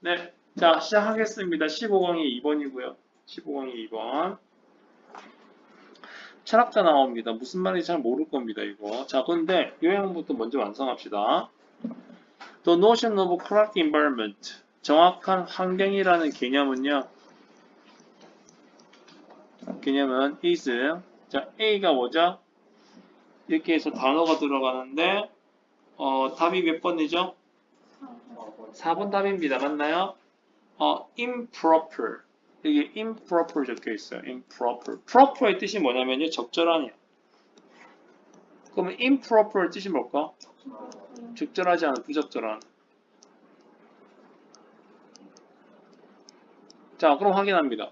네. 자, 시작하겠습니다. 15강이 2번이고요. 15강이 2번. 철학자 나옵니다. 무슨 말인지 잘 모를 겁니다, 이거. 자, 근데 요행부터 먼저 완성합시다. The notion of correct environment. 정확한 환경이라는 개념은요. 개념은 is. 자, A가 뭐죠? 이렇게 해서 단어가 들어가는데, 어, 답이 몇 번이죠? 4번 답입니다. 맞나요? 어, improper. 여기 improper 적혀 있어요. improper. proper의 뜻이 뭐냐면요. 적절하냐. 그러면 improper 뜻이 뭘까? 적절하지 않은, 부적절한. 자, 그럼 확인합니다.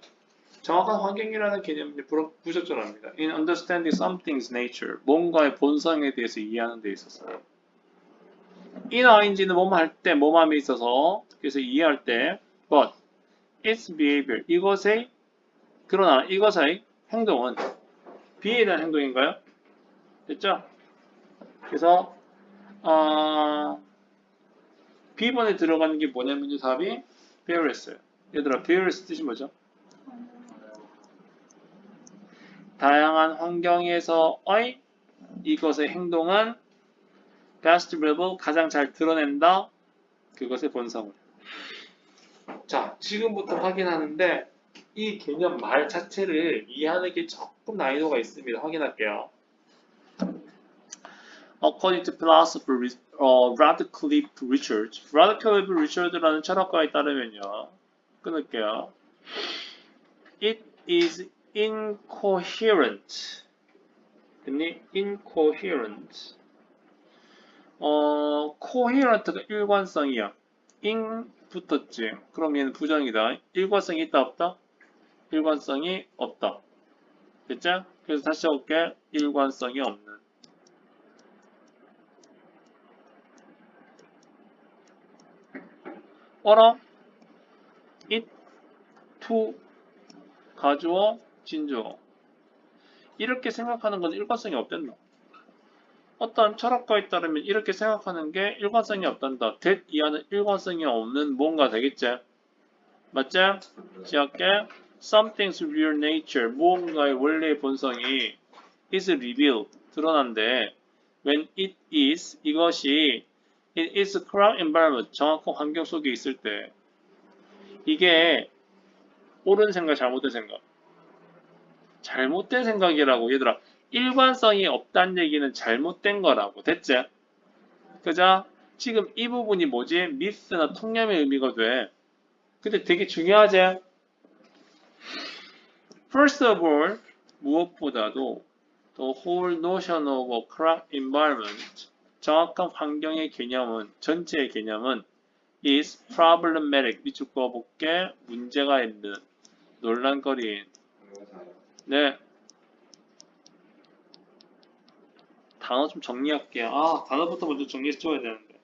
정확한 환경이라는 부러- 부적절합니다. In understanding something's nature, 뭔가의 본성에 대해서 이해하는 데 있어서. 이나 인지는 뭐뭐 할 때, 뭐뭐함에 있어서, 그래서 이해할 때, but its behavior, 이것의, 그러나 이것의 행동은 B에 대한 행동인가요? 됐죠? 그래서, 아, B번에 들어가는 게 뭐냐면요, 답이 bear했어요. 얘들아, bear's 뜻이 뭐죠? 다양한 환경에서의 이것의 행동은 best rebel 가장 잘 드러낸다 그것의 본성을 자 지금부터 확인하는데 이 개념 말 자체를 이해하는 게 조금 난이도가 있습니다 확인할게요 According to philosopher 어, Radcliffe Richards Radcliffe Richards라는 철학가에 따르면요 끊을게요 It is incoherent 됐니? incoherent 어, coherent가 일관성이야. in 붙었지. 그럼 얘는 부정이다. 일관성이 있다 없다? 일관성이 없다. 됐죠? 그래서 다시 적을게. 일관성이 없는. 어라? it, to, 가주어, 진주어. 이렇게 생각하는 건 일관성이 없댔나? 어떤 철학가에 따르면 이렇게 생각하는 게 일관성이 없단다. that 이하는 일관성이 없는 뭔가 되겠지? 맞지? 지할게 something's real nature. 무언가의 원래의 본성이 is revealed. 드러난데 when it is 이것이 in its correct environment 정확한 환경 속에 있을 때. 이게 옳은 생각 잘못된 생각. 잘못된 생각이라고 얘들아 일관성이 없다는 얘기는 잘못된 거라고 됐지? 그죠? 지금 이 부분이 뭐지? 미스나 통념의 의미가 돼. 근데 되게 중요하지? First of all, 무엇보다도 the whole notion of a correct environment, 정확한 환경의 개념은, 전체의 개념은 is problematic, 밑줄 그어볼게, 문제가 있는, 논란거리인. 네, 단어 좀 정리할게요. 아, 단어부터 먼저 정리해서 줘야 되는데.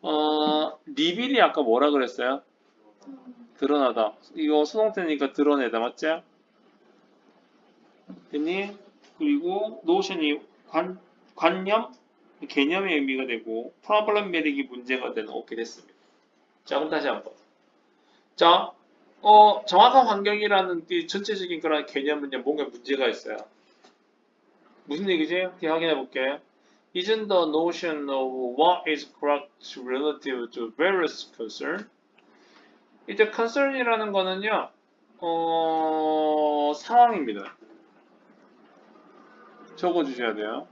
어, 리빌이 아까 뭐라 그랬어요? 드러나다. 이거 수동태니까 드러내다, 맞지? 됐니? 그리고 노션이 관, 관념? 개념의 의미가 되고, 프로블럼 메릭이 문제가 되는, 오케이, 됐습니다. 자, 그럼 다시 한 번. 자, 어, 정확한 환경이라는 이 전체적인 그런 개념은요, 뭔가 문제가 있어요. 무슨 얘기지? 이렇게 확인해 볼게. Isn't the notion of what is correct relative to various concern? 이제 concern이라는 거는요, 어, 상황입니다. 적어 주셔야 돼요.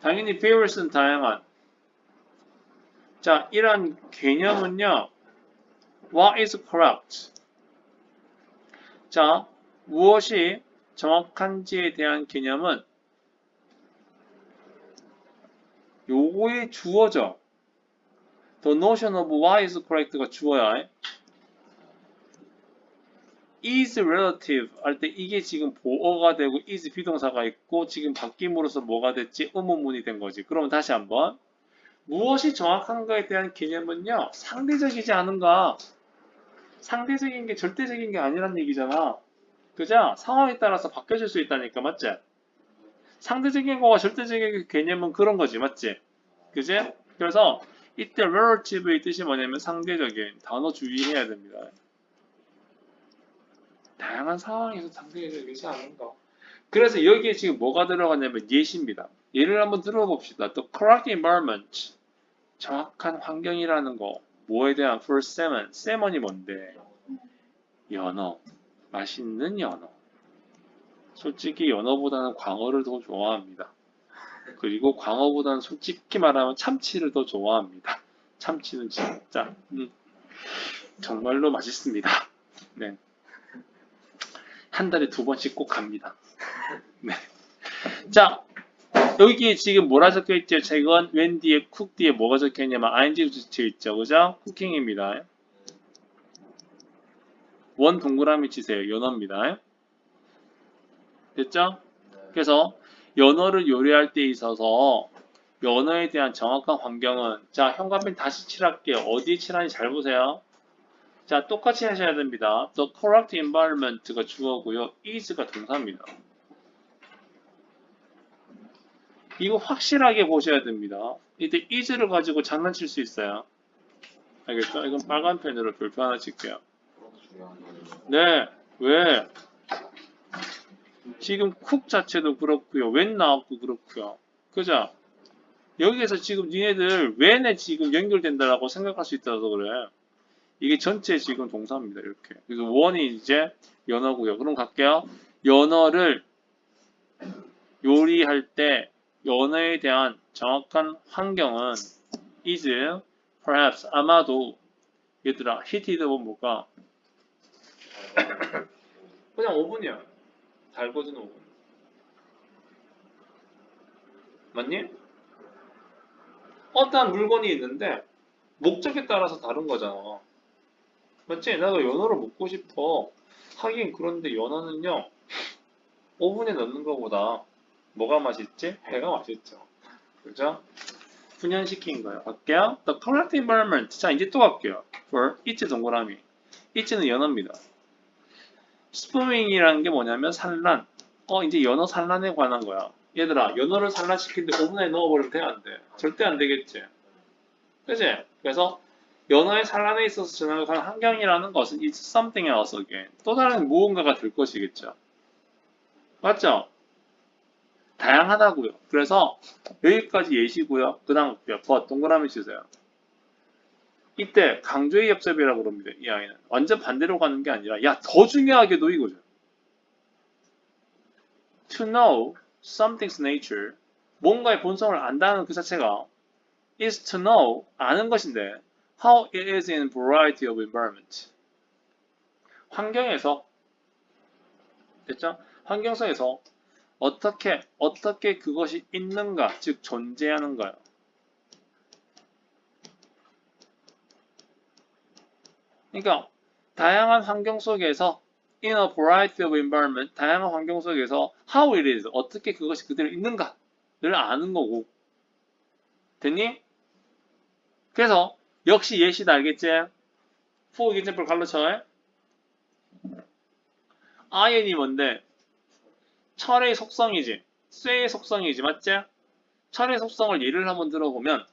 당연히 various는 다양한. 자, 이런 개념은요, what is correct? 자, 무엇이 정확한지에 대한 개념은 요거에 주어져. The notion of what is correct가 주어야 해. is relative 할 때 이게 지금 보어가 되고 is 비동사가 있고 지금 바뀜으로써 뭐가 됐지? 의문문이 된 거지. 그러면 다시 한번 무엇이 정확한가에 대한 개념은요 상대적이지 않은가 상대적인 게 절대적인 게 아니란 얘기잖아. 그죠? 상황에 따라서 바뀌어질 수 있다니까, 맞지? 상대적인 거와 절대적인 개념은 그런 거지, 맞지? 그지? 그래서 이때 relative의 뜻이 뭐냐면 상대적인 단어 주의해야 됩니다. 다양한 상황에서 상대적이지 않은가. 그래서 여기에 지금 뭐가 들어가냐면 예시입니다. 예를 한번 들어봅시다. The correct environment. 정확한 환경이라는 거. 뭐에 대한 first salmon. salmon이 뭔데? 연어. 맛있는 연어. 솔직히 연어보다는 광어를 더 좋아합니다. 그리고 광어보다는 솔직히 말하면 참치를 더 좋아합니다. 참치는 진짜 음, 정말로 맛있습니다. 네. 한 달에 두 번씩 꼭 갑니다. 네. 자, 여기 지금 뭐라 적혀 있죠? when 뒤에 cook 뒤에 뭐가 적혀 있냐면 ing 적혀 있죠. 그죠? 쿠킹입니다. 원 동그라미 치세요. 연어입니다. 됐죠? 그래서 연어를 요리할 때 있어서 연어에 대한 정확한 환경은 자 현관펜 다시 칠할게요. 어디에 칠하는지 잘 보세요. 자 똑같이 하셔야 됩니다. The correct environment가 주어고요. is가 동사입니다. 이거 확실하게 보셔야 됩니다. 이때 is를 가지고 장난칠 수 있어요. 알겠죠? 이건 빨간 펜으로 별표 하나 칠게요. 네, 왜? 지금 쿡 자체도 그렇고요. 웬 나왔고 그렇고요. 그죠? 여기에서 지금 니네들 웬에 지금 연결된다라고 생각할 수 있다서 그래. 이게 전체 지금 동사입니다. 이렇게. 그래서 원이 이제 연어고요. 그럼 갈게요. 연어를 요리할 때 연어에 대한 정확한 환경은 is perhaps 아마도 얘들아 히트드면 뭐가 그냥 5분이야. 달궈진 5분. 맞니? 어떠한 물건이 있는데 목적에 따라서 다른 거잖아. 맞지? 나도 연어를 먹고 싶어. 하긴 그런데 연어는요. 오븐에 넣는 것보다 뭐가 맛있지? 회가 맛있죠. 그죠? 분연시킨 거예요. 갈게요. The correct environment. 자, 이제 또 갈게요. For it 동그라미. it는 연어입니다. 스푸밍이라는 게 뭐냐면 산란. 어, 이제 연어 산란에 관한 거야. 얘들아, 연어를 산란시키는데 오븐에 넣어버리면 돼? 안 돼? 절대 안 되겠지? 그지? 그래서 연어의 산란에 있어서 지나가는 환경이라는 것은 it's something else again. 또 다른 무언가가 될 것이겠죠. 맞죠? 다양하다고요. 그래서 여기까지 예시고요. 그 다음 버 동그라미 치세요. 이때 강조의 역접이라고 그럽니다. 이 아이는. 완전 반대로 가는 게 아니라 야 더 중요하게도 이거죠. To know something's nature 뭔가의 본성을 안다는 그 자체가 is to know 아는 것인데 how it is in variety of environment 환경에서 됐죠? 환경 속에서 어떻게 어떻게 그것이 있는가 즉 존재하는가요? 그러니까 다양한 환경 속에서 in a variety of environment 다양한 환경 속에서 how it is 어떻게 그것이 그대로 있는가를 아는 거고 됐니? 그래서 역시 예시다 알겠지? for example 갈로쳐 iron이 뭔데? 철의 속성이지 쇠의 속성이지 맞지? 철의 속성을 예를 한번 들어보면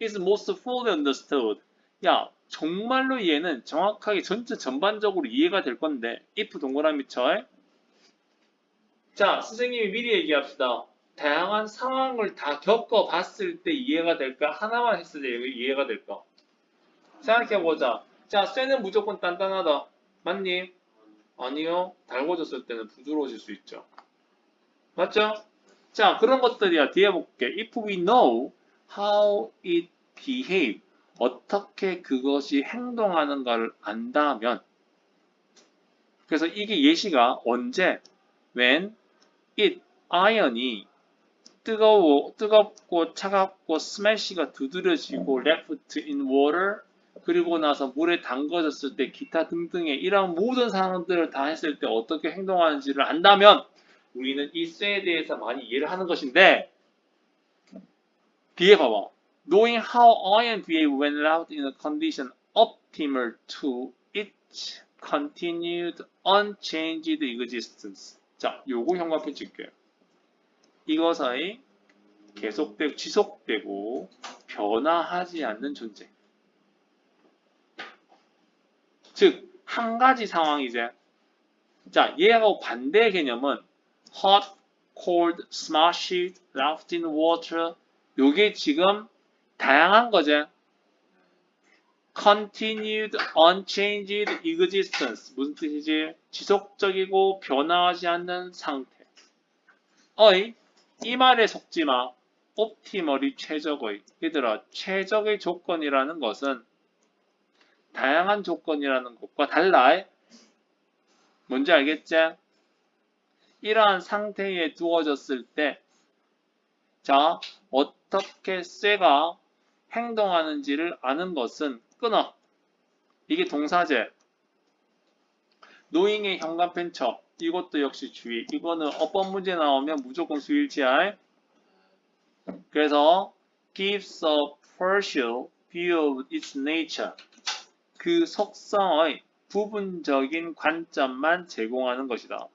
is most fully understood 야 정말로 얘는 정확하게 전체 전반적으로 이해가 될 건데 if 동그라미 쳐. 자 선생님이 미리 얘기합시다. 다양한 상황을 다 겪어봤을 때 이해가 될까? 하나만 했을 때 이해가 될까? 생각해보자. 자 쇠는 무조건 단단하다. 맞니? 아니요. 달궈졌을 때는 부드러워질 수 있죠. 맞죠? 자 그런 것들이야. 뒤에 볼게. If we know how it behave 어떻게 그것이 행동하는가를 안다면 그래서 이게 예시가 언제 when it iron이 뜨거워 뜨겁고 차갑고 smash가 두드려지고 left in water 그리고 나서 물에 담궈졌을 때 기타 등등의 이런 모든 상황들을 다 했을 때 어떻게 행동하는지를 안다면 우리는 이 쇠에 대해서 많이 이해를 하는 것인데 뒤에 봐봐 knowing how iron behave when left in a condition optimal to its continued unchanged existence. 자, 요거 형광펜 칠게요. 이것의 계속되고 지속되고 변화하지 않는 존재. 즉, 한 가지 상황이제. 자, 얘하고 반대 개념은 hot, cold, smashed, left in water. 요게 지금 다양한 거제. continued, unchanged existence. 무슨 뜻이지? 지속적이고 변화하지 않는 상태. 어이, 이 말에 속지 마. 옵티멀이 최적의. 얘들아, 최적의 조건이라는 것은 다양한 조건이라는 것과 달라. 뭔지 알겠지? 이러한 상태에 두어졌을 때, 자, 어떻게 쇠가 행동하는지를 아는 것은 끊어. 이게 동사제. 노잉의 현관 펜처. 이것도 역시 주의. 이거는 어법 문제 나오면 무조건 수일치야. 그래서 gives a partial view of its nature. 그 속성의 부분적인 관점만 제공하는 것이다.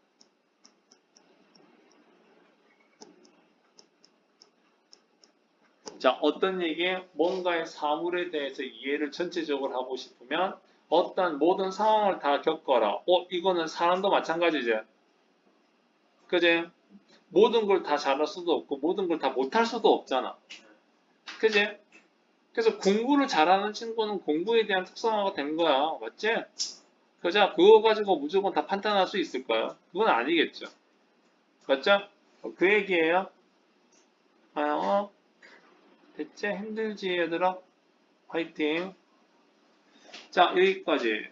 자, 어떤 얘기에 뭔가의 사물에 대해서 이해를 전체적으로 하고 싶으면 어떤 모든 상황을 다 겪어라. 어, 이거는 사람도 마찬가지지. 그지? 모든 걸 다 잘할 수도 없고 모든 걸 다 못할 수도 없잖아. 그지? 그래서 공부를 잘하는 친구는 공부에 대한 특성화가 된 거야. 맞지? 그자 그거 가지고 무조건 다 판단할 수 있을까요? 그건 아니겠죠. 맞죠? 어, 그 얘기예요. 아, 어? 됐지? 힘들지 얘들아? 화이팅. 자 여기까지.